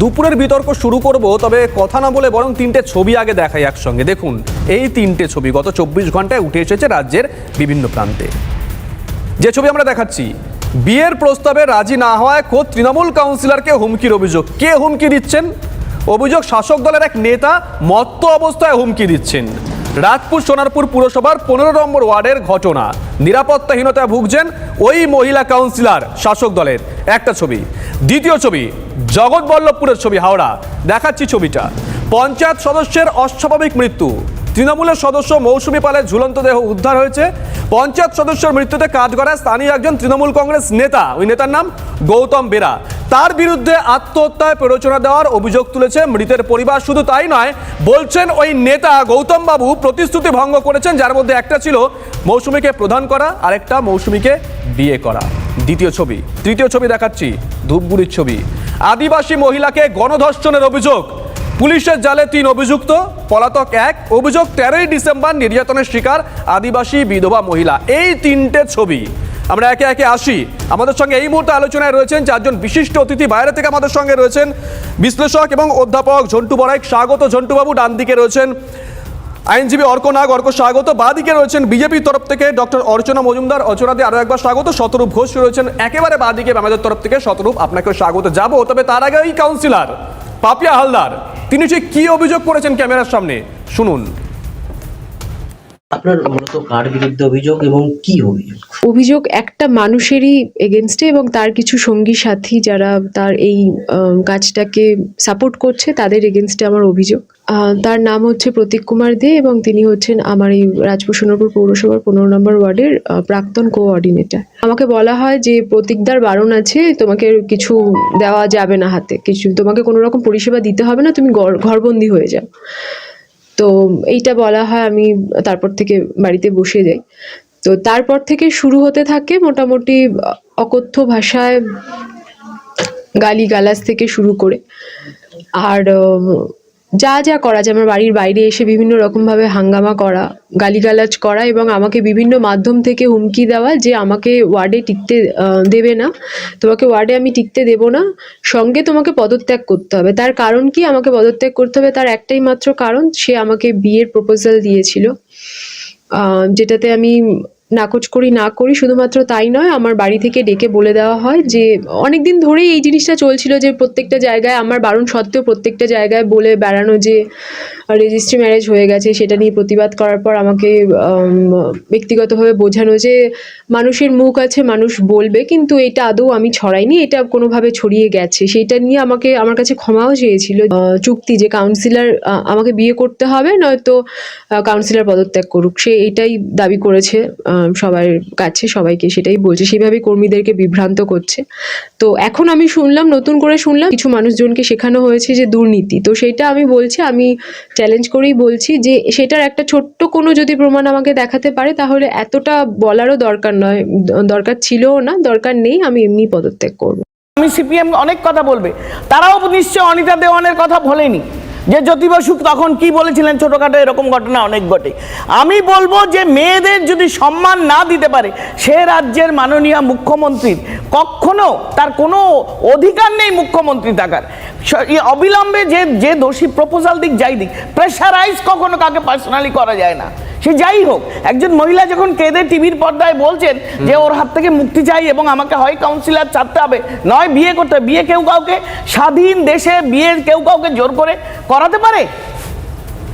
দুপুরের বিতর্ক শুরু করব, তবে কথা না বলে বরং তিনটে ছবি আগে দেখাই একসঙ্গে। দেখুন, এই তিনটে ছবি গত চব্বিশ ঘন্টায় উঠে এসেছে রাজ্যের বিভিন্ন প্রান্তে। যে ছবি আমরা দেখাচ্ছি, বিয়ের প্রস্তাবে রাজি না হওয়ায় খোদ তৃণমূল কাউন্সিলরকে হুমকির অভিযোগ। কে হুমকি দিচ্ছেন? অভিযোগ শাসক দলের এক নেতা মত্ত অবস্থায় হুমকি দিচ্ছেন। রাজপুর সোনারপুর পুরসভার পনেরো নম্বর ওয়ার্ডের ঘটনা। নিরাপত্তাহীনতায় ভুগছেন ওই মহিলা কাউন্সিলর শাসক দলের। একটা ছবি দ্বিতীয় ছবি, জগৎবল্লভপুরের ছবি হাওড়া। দেখাচ্ছি ছবিটা। পঞ্চায়েত সদস্যের অস্বাভাবিক মৃত্যু। তৃণমূলের সদস্য মৌসুমী পালের ঝুলন্ত দেহ উদ্ধার হয়েছে। পঞ্চায়েত সদস্যের মৃত্যুতে কাজ করা স্থানীয় একজন তৃণমূল কংগ্রেস নেতা। ওই নেতার নাম গৌতম বেরা। তার বিরুদ্ধে আত্মহত্যায় প্ররোচনা দেওয়ার অভিযোগ তুলেছে মৃতের পরিবার। শুধু তাই নয়, বলছেন ওই নেতা গৌতম বাবু প্রতিশ্রুতি ভঙ্গ করেছেন, যার মধ্যে একটা ছিল মৌসুমীকে প্রধান করা, আরেকটা মৌসুমীকে বিয়ে করা। দ্বিতীয় ছবি। তৃতীয় ছবি দেখাচ্ছি, ধূপগুড়ির ছবি। আদিবাসী মহিলাকে গণধর্ষণের অভিযোগ। পুলিশের জালে তিন অভিযুক্ত, পলাতক এক, অভিযোগ তেরোই ডিসেম্বর নির্যাতনের শিকার আদিবাসী বিধবা মহিলা। এই তিনটে ছবি। আমরা একে একে আসি। আমাদের সঙ্গে এই মুহূর্তে আলোচনায় রয়েছেন চারজন বিশিষ্ট অতিথি। বাইরে থেকে আমাদের সঙ্গে রয়েছেন বিশ্লেষক এবং অধ্যাপক ঝন্টু বড়াইক স্বাগত ঝন্টুবাবু ডান দিকে রয়েছেন। আইনজীবী অর্ক নাগ, অর্ক স্বাগত। বাদিকে রয়েছেন বিজেপির তরফ থেকে ডক্টর অর্চনা মজুমদার। অর্চনাদি আরও একবার স্বাগত। শতরূপ ঘোষ রয়েছেন একেবারে বাদিকে আমাদের তরফ থেকে। শতরূপ, আপনাকে স্বাগত যাব তবে তার আগে এই কাউন্সিলর পাপিয়া হালদার, তিনি ঠিক কি অভিযোগ করেছেন ক্যামেরার সামনে? শুনুন। আপনার মূলত কার বিরুদ্ধে অভিযোগ এবং কি অভিযোগ? অভিযোগ একটা মানুষেরই এগেনস্টে এবং তার কিছু সঙ্গী সাথী যারা তার এই কাজটাকে সাপোর্ট করছে, তাদের এগেনস্টে আমার অভিযোগ। তার নাম হচ্ছে প্রতীক কুমার দে এবং তিনি হচ্ছেন আমার এই রাজপুর সোনারপুর পৌরসভার পনেরো নম্বর ওয়ার্ডের প্রাক্তন কোঅর্ডিনেটর আমাকে বলা হয় যে প্রতীকদার বারণ আছে, তোমাকে কিছু দেওয়া যাবে না হাতে। কিছু তোমাকে কোনো রকম পরিষেবা দিতে হবে না, তুমি ঘর- ঘরবন্দি হয়ে যাও। তো এইটা বলা হয় আমি তারপর থেকে বাড়িতে বসে যাই। তো তারপর থেকে শুরু হতে থাকে মোটামুটি অকথ্য ভাষায় গালি গালাজ থেকে শুরু করে। আর যা যা করা যায়, আমার বাড়ির বাইরে এসে বিভিন্ন রকমভাবে হাঙ্গামা করা, গালিগালাজ করা এবং আমাকে বিভিন্ন মাধ্যম থেকে হুমকি দেওয়া যে আমাকে ওয়ার্ডে টিকতে দেবে না। তোমাকে ওয়ার্ডে আমি টিকতে দেব না। সঙ্গে তোমাকে পদত্যাগ করতে হবে। তার কারণ কি? আমাকে পদত্যাগ করতে হবে। তার একটাই মাত্র কারণ, সে আমাকে বিয়ের প্রপোজাল দিয়েছিল। যেটাতে আমি নাকচ করি, না করি, শুধুমাত্র তাই নয়, আমার বাড়ি থেকে ডেকে বলে দেওয়া হয় যে অনেক দিন ধরেই এই জিনিসটা চলছিল যে, প্রত্যেকটা জায়গায় আমার বারণ সত্ত্বেও প্রত্যেকটা জায়গায় বলে বেড়ানো যে রেজিস্ট্রি ম্যারেজ হয়ে গেছে, সেটা নিয়ে প্রতিবাদ করার পর আমাকে ব্যক্তিগতভাবে বোঝানো যে, মানুষের মুখ আছে, মানুষ বলবে, কিন্তু এটা আদৌ আমি ছড়াইনি, এটা কোনোভাবে ছড়িয়ে গেছে। সেইটা নিয়ে আমাকে, আমার কাছে ক্ষমাও চেয়েছিল চুক্তি যে কাউন্সিলর আমাকে বিয়ে করতে হবে, নয়তো কাউন্সিলর পদত্যাগ করুক। সে এটাই দাবি করেছে সবার কাছে সবাইকে সেটাই বলছে। সেইভাবে কর্মীদেরকে বিভ্রান্ত করছে। তো এখন আমি শুনলাম, নতুন করে শুনলাম, কিছু মানুষজনকে শেখানো হয়েছে যে দুর্নীতি। তো সেটা আমি বলছি, আমি চ্যালেঞ্জ করেই বলছি যে সেটার একটা ছোট্ট কোনো যদি প্রমাণ আমাকে দেখাতে পারে, তাহলে এতটা বলারও দরকার নয়, দরকার ছিলও না, দরকার নেই, আমি এমনি পদত্যাগ করব। আমি সিপিএম অনেক কথা বলবে। তারাও নিশ্চয় অনিতা দেওয়ানের কথা বলেনি। যে জ্যোতি বসু তখন কি বলেছিলেন ছোটোখাটো এরকম ঘটনা অনেক ঘটে। আমি বলব যে মেয়েদের যদি সম্মান না দিতে পারে, সে রাজ্যের মাননীয় মুখ্যমন্ত্রীর কখনো তার কোনো অধিকার নেই মুখ্যমন্ত্রী থাকার। অবিলম্বে যে যে দোষী প্রপোজাল দিক যাই দিক প্রেশারাইজ কখনো কাকে পার্সোনালি করা যায় না। সে যাই হোক, একজন মহিলা যখন কেঁদে টিভির পর্দায় বলছেন যে ওর হাত থেকে মুক্তি চাই এবং আমাকে হয় কাউন্সিলার ছাড়তে হবে, নয়, বিয়ে করতে। বিয়ে কেউ কাউকে স্বাধীন দেশে বিয়ে কেউ কাউকে জোর করে করাতে পারে?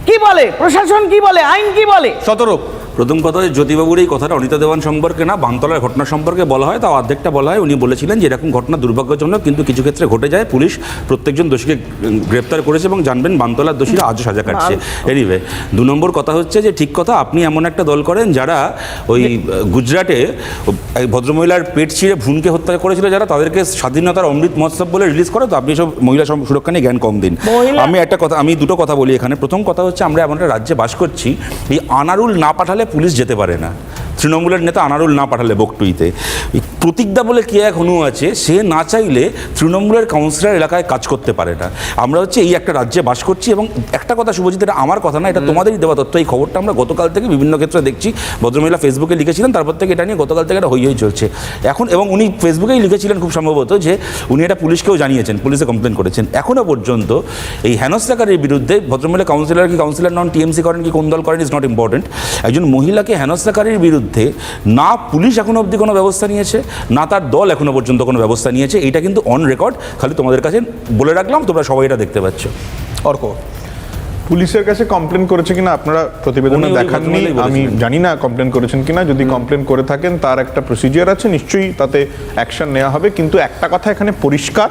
কি বলে? প্রশাসন কি বলে? আইন কি বলে? শতরূপ প্রথম কথা জ্যোতিবাবুর এই কথাটা অনিতা দেওয়ান সম্পর্কে না বানতলার ঘটনা সম্পর্কে বলা হয় তাও অর্ধেকটা বলা হয়। উনি বলেছিলেন যে এরকম ঘটনা দুর্ভাগ্যজনক কিন্তু কিছু ক্ষেত্রে ঘটে যায়। পুলিশ প্রত্যেকজন দোষীকে গ্রেপ্তার করেছে এবং জানবেন বানতলার দোষীরা আজও সাজা কাটছে। এনিওয়ে দু নম্বর কথা হচ্ছে যে ঠিক কথা আপনি এমন একটা দল করেন যারা ওই গুজরাটে এই ভদ্রমহিলার পেট ছিঁড়ে ভ্রূণকে হত্যা করেছিল যারা তাদেরকে স্বাধীনতার অমৃত মহোৎসব বলে রিলিজ করে তো আপনি সব মহিলা সুরক্ষা নিয়ে জ্ঞান কম দিন। আমি একটা কথা আমি দুটো কথা বলি এখানে। প্রথম কথা হচ্ছে আমরা এমন একটা রাজ্যে বাস করছি এই আনারুল না পাঠালে পুলিশ যেতে পারে না। তৃণমূলের নেতা আনারুল না পাঠালে বকটুইতে। প্রতীকদা বলে কে এক হনু আছে সে না চাইলে তৃণমূলের কাউন্সিলর এলাকায় কাজ করতে পারে না। আমরা হচ্ছে এই একটা রাজ্যে বাস করছি এবং একটা কথা শুভজিৎ এটা আমার কথা না এটা তোমাদেরই দেওয়া তথ্য। এই খবরটা আমরা গতকাল থেকে বিভিন্ন ক্ষেত্রে দেখছি। ভদ্রমহিলা ফেসবুকে লিখেছিলেন তারপর থেকে এটা নিয়ে গতকাল থেকে এটা হই হই চলছে। এখন এবং উনি ফেসবুকেই লিখেছিলেন খুব সম্ভবত যে উনি এটা পুলিশকেও জানিয়েছেন পুলিশে কমপ্লেন করেছেন। এখনও পর্যন্ত এই হেনস্থাকারীর বিরুদ্ধে ভদ্রমহিলা কাউন্সিলর কি কাউন্সিলর নন টিএমসি করেন কি কোন দল করেন ইজ নট ইম্পর্টেন্ট একজন মহিলাকে হেনস্থাকারীর বিরুদ্ধে না পুলিশ এখনও অবধি কোনো ব্যবস্থা নিয়েছে, না তার দল এখনও পর্যন্ত কোনো ব্যবস্থা নিয়েছে। এটা কিন্তু অন রেকর্ড খালি তোমাদের কাছে বলে রাখলাম, তোমরা সবাই এটা দেখতে পাচ্ছ। অর্ক পুলিশের কাছে কমপ্লেন করেছে কিনা আপনারা প্রতিবেদনে দেখাননি আমি জানি না কমপ্লেন করেছেন কিনা যদি কমপ্লেন করে থাকেন তার একটা প্রসিজিয়ার আছে নিশ্চয়ই তাতে অ্যাকশন নেওয়া হবে। কিন্তু একটা কথা এখানে পরিষ্কার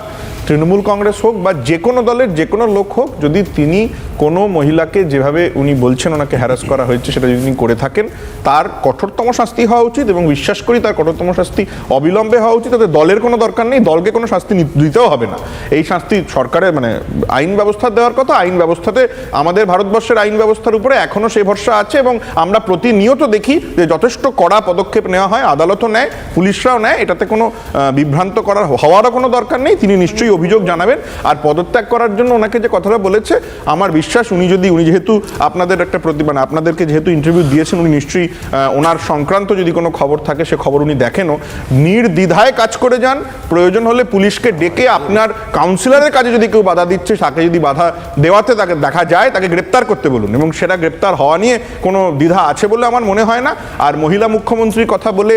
তৃণমূল কংগ্রেস হোক বা যে কোনো দলের যে কোনো লোক হোক যদি তিনি কোনো মহিলাকে যেভাবে উনি বলছেন ওনাকে হ্যারাস করা হয়েছে সেটা যদি তিনি করে থাকেন তার কঠোরতম শাস্তি হওয়া উচিত এবং বিশ্বাস করি তার কঠোরতম শাস্তি অবিলম্বে হওয়া উচিত। তাতে দলের কোনো দরকার নেই দলকে কোনো শাস্তি দিতেও হবে না। এই শাস্তি সরকারের মানে আইন ব্যবস্থা দেওয়ার কথা আইন ব্যবস্থাতে আমাদের ভারতবর্ষের আইন ব্যবস্থার উপরে এখনও সেই ভরসা আছে এবং আমরা প্রতিনিয়ত দেখি যে যথেষ্ট কড়া পদক্ষেপ নেওয়া হয়, আদালতও নেয়, পুলিশরাও নেয়। এটাতে কোনো বিভ্রান্ত করার হওয়ারও কোনো দরকার নেই। তিনি নিশ্চয়ই অভিযোগ জানাবেন। আর পদত্যাগ করার জন্য ওনাকে যে কথাটা বলেছে, আমার বিশ্বাস উনি যদি, উনি যেহেতু আপনাদের একটা প্রতি মানে আপনাদেরকে যেহেতু ইন্টারভিউ দিয়েছেন, উনি নিশ্চয়ই ওনার সংক্রান্ত যদি কোনো খবর থাকে, সে খবর উনি দেখেনও। নির্দ্বিধায় কাজ করে যান। প্রয়োজন হলে পুলিশকে ডেকে আপনার কাউন্সিলরের কাজে যদি কেউ বাধা দিচ্ছে, তাকে যদি বাধা দেওয়াতে তাকে দেখা যায় তাকে গ্রেপ্তার করতে বলুন এবং সেটা গ্রেপ্তার হওয়া নিয়ে কোনো দ্বিধা আছে বলে আমার মনে হয় না। আর মহিলা মুখ্যমন্ত্রীর কথা বলে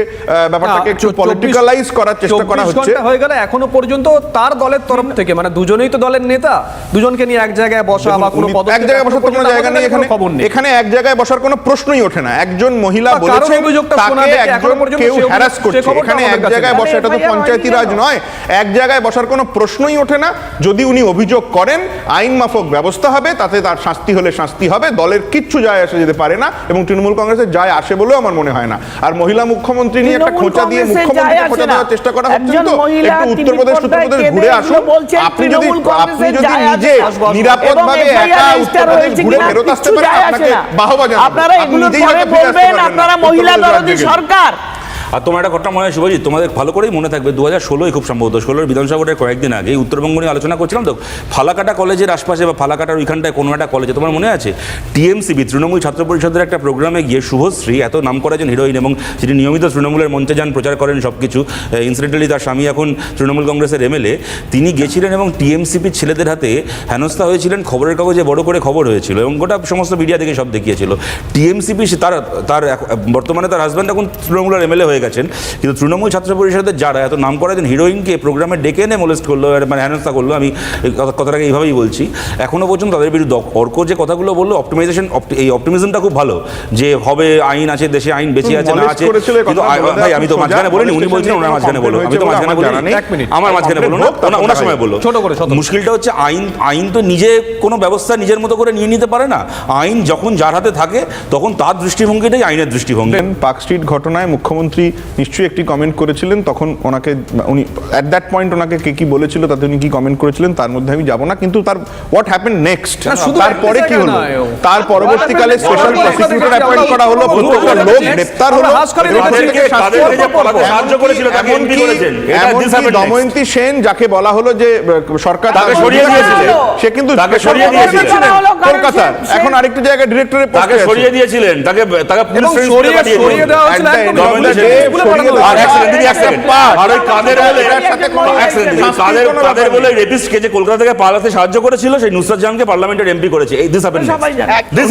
ব্যাপারটাকে একটু পলিটিক্যালাইজ করার চেষ্টা করা হচ্ছে। হয়ে গেলে এখনও পর্যন্ত তার দলের তরফ থেকে মানে দুজনেই তো দলের নেতা দুজনকে নিয়ে এক জায়গায় বসা বা কোনো এক জায়গায় বসার কোনো জায়গা নেই এখানে খবর নেই। এখানে এক জায়গায় বসার কোনো প্রশ্নই ওঠে না। একজন মহিলা বা কারোর বলেছেন তাকে একজন কেউ হ্যারাস করছে। এখানে এক জায়গায় বসা এটা তো পঞ্চায়েতি রাজ নয়। এক জায়গায় বসার কোনো প্রশ্নই ওঠে না। যদি উনি অভিযোগ করেন আইন মাফক ব্যবস্থা হবে তাতে তার শাস্তি হলে শাস্তি হবে দলের কিচ্ছু যায় আসে যেতে পারে না এবং তৃণমূল কংগ্রেসের যায় আসে বলেও আমার মনে হয় না। আর মহিলা মুখ্যমন্ত্রী নিয়ে একটা খোঁচা দিয়ে কংগ্রেসের মুখ্যমন্ত্রীকে খোঁচা দেওয়ার চেষ্টা করা হচ্ছে তো? একটু উত্তরপ্রদেশ উত্তরপ্রদেশ ঘুরে আসুন। আপনি যদি আপনি যদি নিজে। নিরাপদভাবে একা উত্তরপ্রদেশ ঘুরে ফেরত আসতে পারেন আপনাকে বাহবা জানাব। আপনারা আপনি এগুলোর পরে বলবেন আপনারা মহিলা দরদি সরকার। আর তোমার একটা ঘটনা মনে হয় শুভজিৎ তোমাদের ভালো করেই মনে থাকবে দু হাজার ষোলোই খুব সম্ভবত, ষোলোর বিধানসভা ভোটের কয়েকদিন আগে উত্তরবঙ্গ নিয়ে আলোচনা করছিলাম তো, ফালাকাটা কলেজের আশপাশে বা ফালাকাটার ওইখানটায় কোনো একটা কলেজে, তোমার মনে আছে? টিএমসিবি, তৃণমূল ছাত্র পরিষদের একটা প্রোগ্রামে গিয়ে শুভশ্রী, এত নাম করা একজন হিরোইন এবং যিনি নিয়মিত তৃণমূলের মঞ্চে যান, প্রচার করেন সব কিছু ইনসিডেন্টালি তার স্বামী এখন তৃণমূল কংগ্রেসের এমএলএ, তিনি গেছিলেন এবং টিএমসিপির ছেলেদের হাতে হেনস্থা হয়েছিলেন, খবরের কাগজে বড় করে খবর হয়েছিল এবং গোটা সমস্ত মিডিয়া থেকে সব দেখিয়েছিল। টিএমসিপি তার তার বর্তমানে তার হাজব্যান্ড এখন তৃণমূলের এমএলএ হয়ে গেছেন। কিন্তু তৃণমূল ছাত্র পরিষদের যারা এত নাম করা একজন হিরোইনকে প্রোগ্রামে ডেকে এনে মোলেস্ট করল মানে হেনস্থা করল আমি কথাটাকে এইভাবেই বলছি। এখনও পর্যন্ত তাদের বিরুদ্ধে অর্ক যে কথাগুলো বলল অপটিমাইজেশন এই অপটিমিজমটা খুব ভালো যে হবে আইন আছে দেশে আইন বেঁচে আছে না আছে। কিন্তু ভাই আমি তো মাঝখানে বলিনি উনি বলছেন ওনার মাঝখানে বলো আমি তো মাঝখানে বলি। আমার মাঝখানে বলো না ওনার সময়। বলো ছোট করে, মুশকিলটা হচ্ছে আইন আইন তো নিজে কোনো ব্যবস্থা নিজের মতো করে নিয়ে নিতে পারে না। আইন যখন যার হাতে থাকে তখন তার দৃষ্টিভঙ্গিটাই আইনের দৃষ্টিভঙ্গি। পার্ক স্ট্রিট ঘটনায় মুখ্যমন্ত্রী নিশ্চয়ই একটি কমেন্ট করেছিলেন তখন ওনাকে উনি অ্যাট দ্যাট পয়েন্ট ওনাকে কে কি বলেছিল তাতে উনি কি কমেন্ট করেছিলেন তার মধ্যে আমি যাব না কিন্তু তার হোয়াট হ্যাপেন নেক্সট তারপরে কি হলো? তার পরবর্তীকালে স্পেশাল প্রসিকিউটর অ্যাপয়েন্ট করা হলো প্রত্যেকটা লোক গ্রেপ্তার হলো। এমনকি-. দময়ন্তী সেন যাকে বলা হলো যে সরকার তাকে সরিয়ে সে কিন্তু তাকে সরিয়ে সে- এখন আরেকটি জায়গায় ডিরেক্টরের তাকে সরিয়ে দিয়েছিলেন তাকে তাকে পুলিশ সরিয়ে সরিয়ে দেওয়া হয়েছিল কলকাতা থেকে পালাতে সাহায্য করেছিল সেই নুসরাত জাহানকে পার্লামেন্টের এমপি করেছে। এই দিস। দিস